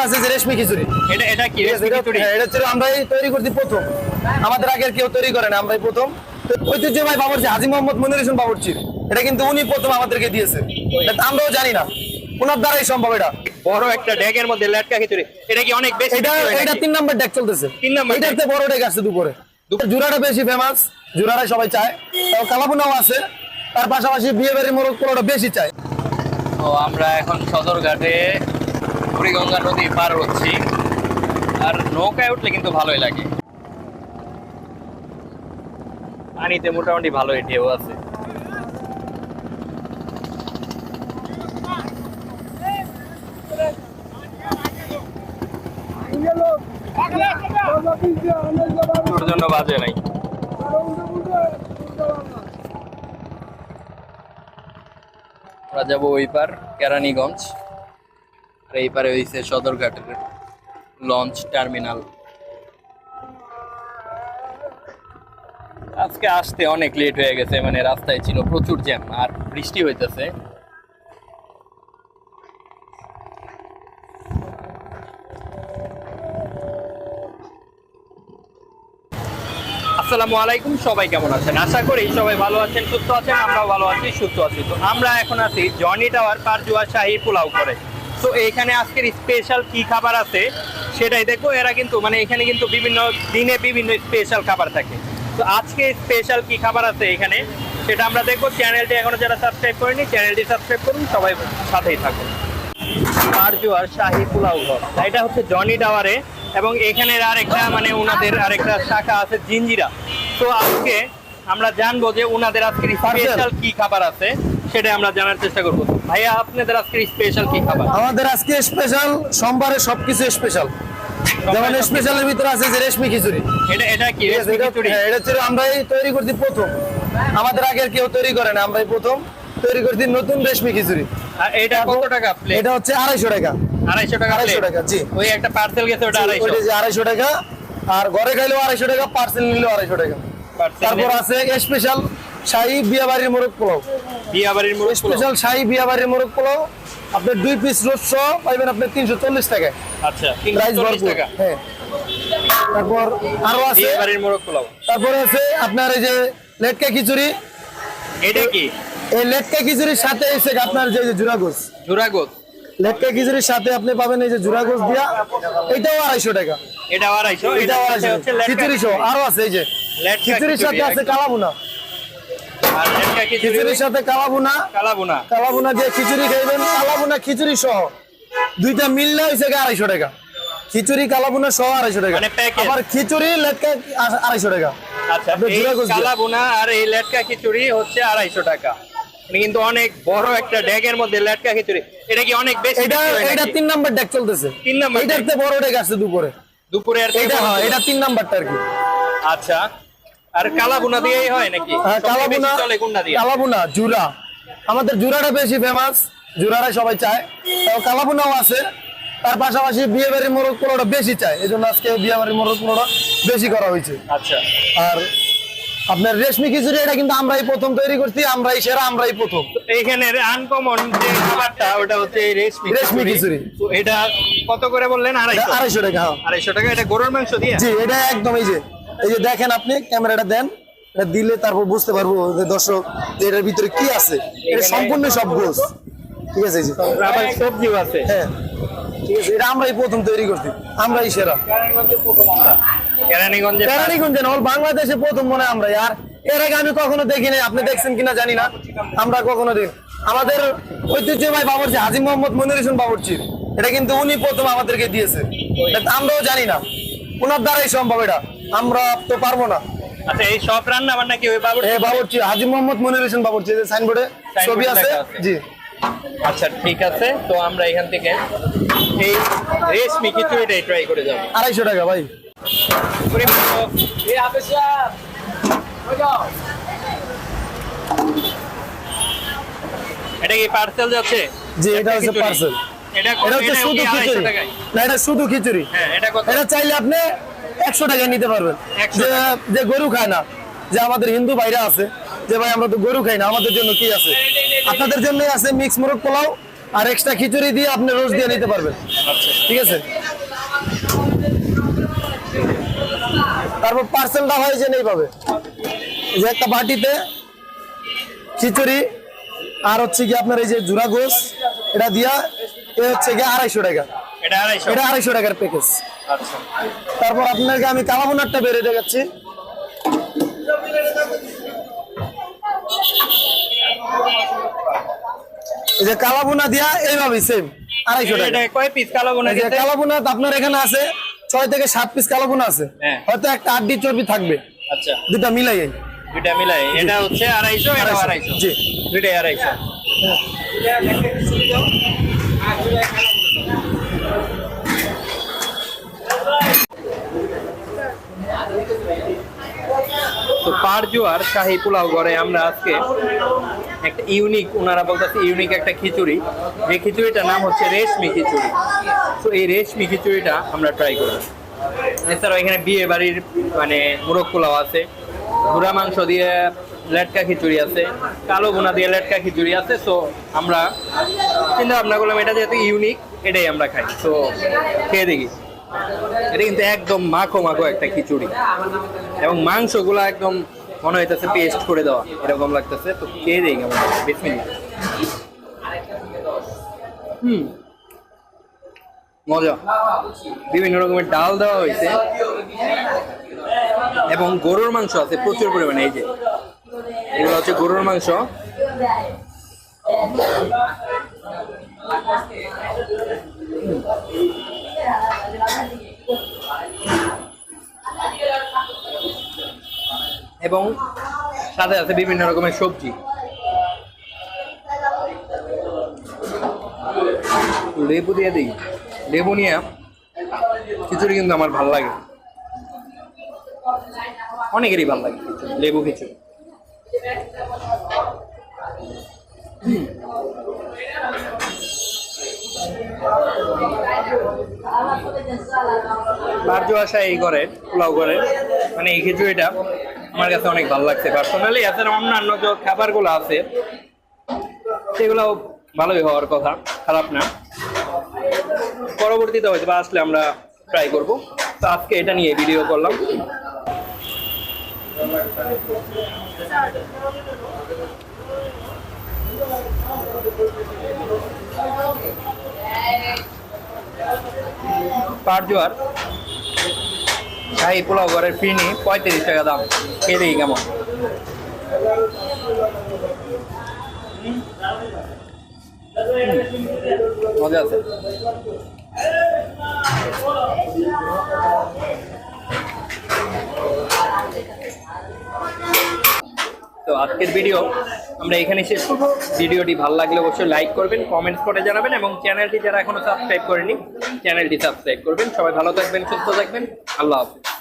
আছে যে রেশমি খিচুড়ি। এটা এটা কি? এটা- খিচুড়ি? হ্যাঁ, আমরাই তৈরি করছি প্রথম। আমাদের আগে আর কেউ তৈরি করে না আমরাই প্রথম। ঐতিহ্যবাহী বাবরচি হাজি মোহাম্মদ মনির হোসেন বাবরচি এটা কিন্তু উনি প্রথম আমাদেরকে দিয়েছে। এটা আমরাও জানি না। ওনার দ্বারাই সম্ভব এটা। বড় একটা ড্যাগের মধ্যে লেটকা খিচুড়ি। এটা কি অনেক বেশি এটা বিক্রি এটা তিন নম্বর ডেক চলতেছে। তিন নাম্বার এটার বড় ডেক আসছে দুপুরে। জুরাটা বেশি ফেমাস জুরাটা সবাই চায়। তাও কালাপুনাও আছে। তার পাশাপাশি বিয়ে বাড়ির মোরগ বেশি চায়। তো আমরা এখন সদরঘাটে বুড়িগঙ্গা নদী পার হচ্ছি। আর নৌকায় উঠলে কিন্তু ভালোই লাগে। পানিতে মোটামুটি ভালোই ঢেউ আছে। জন্য বাজে নাই। ওই পার, কেরানীগঞ্জ। আর এই পারে হয়েছে সদরঘাটের লঞ্চ টার্মিনাল আজকে আসতে অনেক লেট হয়ে গেছে মানে রাস্তায় ছিল প্রচুর জ্যাম আর বৃষ্টি হইতেছে। আসসালামু আলাইকুম, সবাই কেমন আছেন? আশা করি সবাই ভালো আছেন, সুস্থ আছেন, আমরাও ভালো আছি, সুস্থ আছি। তো আমরা এখন আছি জনি টাওয়ার পারজুয়া শাহী, পোলাও করে। তো এইখানে আজকের স্পেশাল কি খাবার আছে? সেটাই দেখব এরা কিন্তু মানে এখানে কিন্তু বিভিন্ন দিনে বিভিন্ন স্পেশাল খাবার থাকে। তো আজকে স্পেশাল কি খাবার আছে এখানে? সেটা আমরা দেখব। চ্যানেলটি এখনও যারা সাবস্ক্রাইব করেনি চ্যানেলটি সাবস্ক্রাইব করুন সবাই সাথেই থাকুন। পারজুয়ার শাহী পোলাও ঘর। এটা হচ্ছে জনি টাওয়ারে এবং এখানের আরেকটা মানে ওনাদের আরেকটা শাখা আছে জিঞ্জিরা। তো আজকে আমরা জানব যে ওনাদের আজকের স্পেশাল কি খাবার আছে সেটা আমরা জানার চেষ্টা করব। ভাইয়া আপনাদের আজকের স্পেশাল কি খাবার? আমাদের আজকে স্পেশাল সোমবারে সবকিছু স্পেশাল যেমন স্পেশালের ভিতরে আছে যে রেশমি খিচুড়ি। এটা এটা কি? রেশমি খিচুড়ি? হ্যাঁ, এটা হচ্ছে আমরাই তৈরি করছি প্রথম। আমাদের আগে আর কেউ তৈরি করে না আমরাই প্রথম তৈরি করছি নতুন রেশমি খিচুড়ি। আর এটা কত টাকা প্লেট এটা হচ্ছে আড়াইশো টাকা। আড়াইশো টাকা আড়াইশো plate? টাকা, জি। ওই একটা পার্সেল গেছে ওটা আড়াইশো। ওইটা যে আড়াইশো টাকা। আর ঘরে খাইলেও আড়াইশো টাকা পার্সেল নিলেও আড়াইশো টাকা। তারপর আছে স্পেশাল শাহী বিয়া বাড়ির মোরগ পোলাও। বিয়া বাড়ির মুরগ। স্পেশাল শাহী বিয়া বাড়ির মোরগ পোলাও। আপনার দুই পিস রোজ পাইবেন আপনি তিনশো চল্লিশ টাকায় আচ্ছা প্রাইস 340 ভরপুর। টাকা। হ্যাঁ। তারপর আরও আছে বিয়ে বাড়ির মোরগ পোলাও। তারপরে আছে আপনার এই যে লেটকা খিচুড়ি। এটা কি? এই লেটকা খিচুড়ির সাথে এসে আপনার যে যে জুরা গোস। ঝুরা গোস। লেটকা খিচুড়ির সাথে আপনি পাবেন এই যে জুরা গোস দিয়া। এটাও আড়াইশো টাকা। এটা আড়াইশো এটা এটাও আড়াইশো। খিচুড়ি সহ। আরও আছে এই যে। লেটকা খিচুড়ির সাথে আছে। কালাবুনা খিচুড়ি খিচুড়ির সাথে কালাবুনা কালাবুনা কালাবুনা দিয়ে খিচুড়ি খাইবেন কালাবুনা খিচুড়ি সহ। দুইটা মিললে হয়েছে আড়াইশো টাকা। খিচুড়ি কালাবুনা সহ আড়াইশো টাকা। মানে আবার খিচুড়ি লেটকা আড়াইশো টাকা। আচ্ছা। কালাবুনা আর এই লেটকা খিচুড়ি হচ্ছে আড়াইশো টাকা। মানে কিন্তু অনেক বড় একটা ড্যাগের মধ্যে লেটকা খিচুড়ি। এটা কি অনেক বেশি এটা এটা তিন নাম্বার ডেক চলতেছে। তিন নাম্বার? থেকে বড় ডেক আসছে দুপুরে। দুপুরে আর এটা হ্যাঁ এটা তিন নাম্বারটা আর কি। আচ্ছা। আর কালাবুনা দিয়েই হয় নাকি? হ্যাঁ, কালাবুনা চলে দিয়ে? কালাবুনা জুরা। আমাদের জুরাটা বেশি ফেমাস সবাই চায়। কালাবুনাও আছে। তার পাশাপাশি বিয়ে বাড়ির মোরগ বেশি চায়। এই জন্য আজকে বিয়ে বাড়ির মোরগ বেশি করা হয়েছে। আচ্ছা। আর আপনার রেশমি খিচুড়ি এটা কিন্তু আমরাই প্রথম তৈরি করছি আমরাই সেরা আমরাই প্রথম। এইখানে আনকমন যে খাবারটা ওটা হচ্ছে এই রেশমি রেশমি খিচুড়ি। তো এটা কত করে বললেন? আড়াইশো। আড়াইশো টাকা হ্যাঁ। আড়াইশো টাকা এটা গরুর মাংস দিয়ে? জি এটা একদম এই যে এই যে দেখেন আপনি ক্যামেরাটা দেন এটা দিলে তারপর বুঝতে পারব দর্শক এটার ভিতরে কি আছে। এটা সম্পূর্ণ সব গোস ঠিক আছে আবার সবজিও আছে। হ্যাঁ। ঠিক আছে এটা আমরাই প্রথম তৈরি করছি। আমরাই সেরা। কেরানীগঞ্জে কেরানীগঞ্জে বাংলাদেশে প্রথম মনে আমরাই। আর এর আগে আমি কখনো দেখি নাই আপনি দেখছেন কিনা জানি না। আমরা কখনো দিন আমাদের ঐতিহ্যবাহী বাবরচি হাজি মোহাম্মদ মনির হোসেন বাবরচি। এটা কিন্তু উনি প্রথম আমাদেরকে দিয়েছে। এটা আমরাও জানি না। ওনার দ্বারাই সম্ভব এটা। আমরা তো পারব না। আচ্ছা এই সব রান্না বান্না কি ওই বাবুর এ বাবরচি হাজি মোহাম্মদ মনির হোসেন বাবরচি যে সাইনবোর্ডে ছবি আছে। জি। আচ্ছা ঠিক আছে তো আমরা এখান থেকে এই রেশমি খিচুড়িটাই ট্রাই করে যাব। আড়াইশো টাকা ভাই। এটা কি পার্সেল যাচ্ছে? জি এটা হচ্ছে পার্সেল এটা এটা হচ্ছে শুধু খিচুড়ি। না এটা শুধু খিচুড়ি। হ্যাঁ এটা চাইলে আপনি একশো টাকা নিতে পারবেন। যে গরু খায় না যে আমাদের হিন্দু ভাইরা আছে যে ভাই আমরা তো গরু খাই না আমাদের জন্য কি আছে? আপনাদের জন্যই আছে মিক্স মোরগ পোলাও আর এক্সট্রা খিচুড়ি দিয়ে আপনি রোজ দিয়ে নিতে পারবেন। ঠিক আছে? তারপর পার্সেলটা হয় যে নেই পাবে যে একটা বাটিতে খিচুড়ি আর হচ্ছে কি আপনার এই যে জুরা গোস এটা দিয়া এ হচ্ছে কি আড়াইশো টাকা। এটা আড়াইশো। টাকার প্যাকেজ তারপর আপনাকে আমি কালাবোনারটা বেড়ে দেখাচ্ছি। এই যে কালাবোনা দিয়া এইভাবে সেম আড়াইশো টাকা। এটা কয় পিস কালাবোনা আপনার এখানে আছে ছয় থেকে সাত পিস কালাবোনা আছে। হ্যাঁ। হয়তো একটা আড্ডি চর্বি থাকবে। আচ্ছা। দুটা মিলাই দুইটা মিলাই এটা হচ্ছে আড়াইশো এটা আড়াইশো। জি। দুইটাই আড়াইশো। তো পারজুয়ার শাহী পোলাও ঘরে আমরা আজকে একটা ইউনিক ওনারা বলতেছে ইউনিক একটা খিচুড়ি। যে খিচুড়িটার নাম হচ্ছে রেশমি খিচুড়ি। তো এই রেশমি খিচুড়িটা আমরা ট্রাই করব। এছাড়াও এখানে বিয়ে বাড়ির মানে মোরগ পোলাও আছে। গুড়া মাংস দিয়ে লেটকা খিচুড়ি আছে। কালো গুনা দিয়ে লেটকা খিচুড়ি আছে। তো আমরা চিন্তা ভাবনা করলাম, এটা যেহেতু ইউনিক এটাই আমরা খাই। তো খেয়ে দেখি। এটা কিন্তু একদম মাখো মাখো একটা খিচুড়ি। এবং মাংসগুলো একদম মনে হইতেছে পেস্ট করে দেওয়া, এরকম লাগতেছে। তো খেয়ে দিই কেমন? বিসমিল্লাহ হুম। মজা। বিভিন্ন রকমের ডাল দেওয়া হয়েছে এবং গরুর মাংস আছে প্রচুর পরিমাণে, এই যে। এগুলো হচ্ছে গরুর মাংস। এবং সাথে আছে বিভিন্ন রকমের সবজি। লেবু দিয়ে দিই। লেবু নিয়ে খিচুড়ি কিন্তু আমার ভালো লাগে। অনেকেরই ভালো লাগে লেবু খিচুড়ি। কার্য আসা এই ঘরে, পোলাও ঘরে। মানে এই খিচুড়িটা আমার কাছে অনেক ভালো লাগছে পার্সোনালি এছাড়া অন্যান্য যে খাবারগুলো আছে সেগুলো ভালোই হওয়ার কথা, খারাপ না। পরবর্তীতে হয়তো বা আসলে আমরা ট্রাই করব। তো আজকে এটা নিয়ে ভিডিও করলাম। পারজোয়ার শাহি পোলাও ঘরের ফিনি পঁয়ত্রিশ টাকা দাম। খেয়ে দেখি কেমন। মজা আছে। তো আজকের ভিডিও আমরা এখানে শেষ করব। ভিডিওটি ভালো লাগলে অবশ্যই লাইক করবেন কমেন্টস করে জানাবেন এবং চ্যানেলটি যারা এখনও সাবস্ক্রাইব করেনি চ্যানেলটি সাবস্ক্রাইব করবেন। সবাই ভালো থাকবেন, সুস্থ থাকবেন। আল্লাহ হাফিজ।